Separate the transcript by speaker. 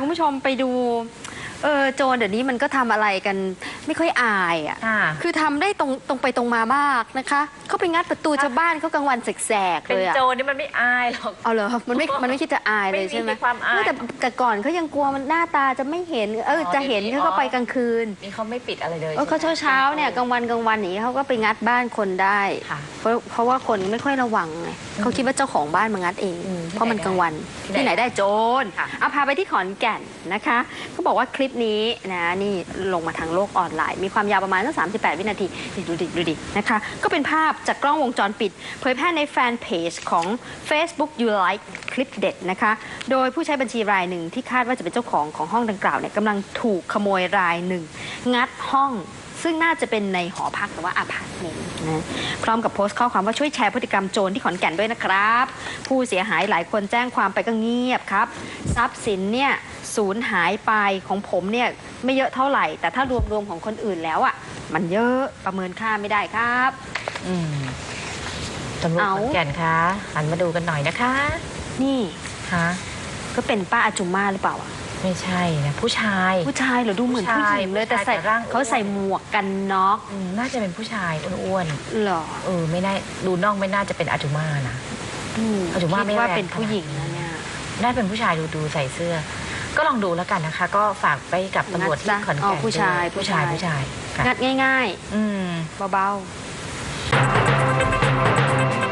Speaker 1: คุณผู้ชมไปดูเออโจรเดี๋ยวนี้มันก็ทำอะไรกัน ไม่ค่อยอายอะ
Speaker 2: ค่ะ
Speaker 1: คือทำได้ตรงตรงไปตรงมามากนะคะเขาไปงัดประตูชาวบ้านเขากลางวันแสกๆ
Speaker 2: เป็น
Speaker 1: เลยอะ
Speaker 2: โจรนี่มันไม่อายหรอก
Speaker 1: เอาเหรอมันไม่มันไม่คิดจะอายเลย
Speaker 2: ไม่มี
Speaker 1: ใช่ไหม
Speaker 2: ความอาย
Speaker 1: เแต่แต่ก่อนเขายังกลัวมันหน้าตาจะไม่เห็นเออ
Speaker 2: อ๋อ
Speaker 1: จะเห็น
Speaker 2: เดี๋ยวนี้
Speaker 1: เขาก็
Speaker 2: อ๋อ
Speaker 1: ไปกลางคืน
Speaker 2: นี่เขาไม่ปิดอะไรเลย
Speaker 1: เออเขาเช้าเช้าๆเนี่ยกลางวันกลางวันอย่างนี้เขาก็ไปงัดบ้านคนได้
Speaker 2: ค่ะ
Speaker 1: เพราะเพราะว่าคนไม่ค่อยระวังไงเขาคิดว่าเจ้าของบ้านมางัดเอง
Speaker 2: อืม
Speaker 1: เพราะมันกลางวัน
Speaker 2: ที่
Speaker 1: ที่ไห
Speaker 2: ไห
Speaker 1: น
Speaker 2: น
Speaker 1: ได้โจร
Speaker 2: ค่ะ
Speaker 1: เอาพาไปที่ขอนแก่นนะคะเขาบอกว่าคลิปนี้นะนี่ลงมาทางโลกออนไลมีความยาวประมาณสัก38 วินาทีนี่ดูดิดูดินะคะ ก็เป็นภาพจากกล้องวงจรปิด เผยแพร่ในแฟนเพจของ Facebook You Like คลิปเด็ดนะคะ โดยผู้ใช้บัญชีรายหนึ่งที่คาดว่าจะเป็นเจ้าของของห้องดังกล่าวเนี่ยกำลังถูกขโมยรายหนึ่ง งัดห้อง ซึ่งน่าจะเป็นในหอพักหรือว่าอาพาร์ตเมนต์นะพร้อมกับโพสต์ข้อความว่าช่วยแชร์พฤติกรรมโจรที่ขอนแก่นด้วยนะครับ ผู้เสียหายหลายคนแจ้งความไปก็เงียบครับ ทรัพย์สินเนี่ยสูญหายไปของผมเนี่ยไม่เยอะเท่าไหร่ แต่ถ้ารวมๆของคนอื่นแล้วอะมันเยอะประเมินค่าไม่ได้ครับ
Speaker 2: อืมตำรวจ
Speaker 1: เอา
Speaker 2: ขอนแก่นคะหันมาดูกันหน่อยนะคะ
Speaker 1: นี่
Speaker 2: ฮะ
Speaker 1: ก็เป็นป้าอาจุมมาหรือเปล่าอะ
Speaker 2: ไม่ใช่นะผู้ชาย
Speaker 1: ผู้ชายเหรอดูเหมือนผู้หญิงเลย
Speaker 2: ผู้ชาย
Speaker 1: แต่ใส่
Speaker 2: แต่ร่างอ้วน
Speaker 1: เขาใส่หมวกกันน็อก
Speaker 2: อืมน่าจะเป็นผู้ชายอ้วน
Speaker 1: เหรอ
Speaker 2: ๆเออไม่ได้ดูน่องไม่น่าจะเป็นอาจุมานะ
Speaker 1: อืม
Speaker 2: อาจุมาไม่
Speaker 1: คิดว่า
Speaker 2: แรง
Speaker 1: เป็นผู้หญิงนะเนี่ย
Speaker 2: น่าเป็นผู้ชายดูดูใส่เสื้อ ก็ลองดูแล้วกันนะคะ ก็ฝากไปกับตำรวจที่
Speaker 1: งัดซะ
Speaker 2: ขอน
Speaker 1: อ๋
Speaker 2: แก่
Speaker 1: อนผู้ชาย
Speaker 2: ด้วยผู้ชาย
Speaker 1: ผู้
Speaker 2: ผู้
Speaker 1: ชา
Speaker 2: ชายยค่ะ
Speaker 1: งัดง่าย
Speaker 2: อืม
Speaker 1: ๆเบาๆ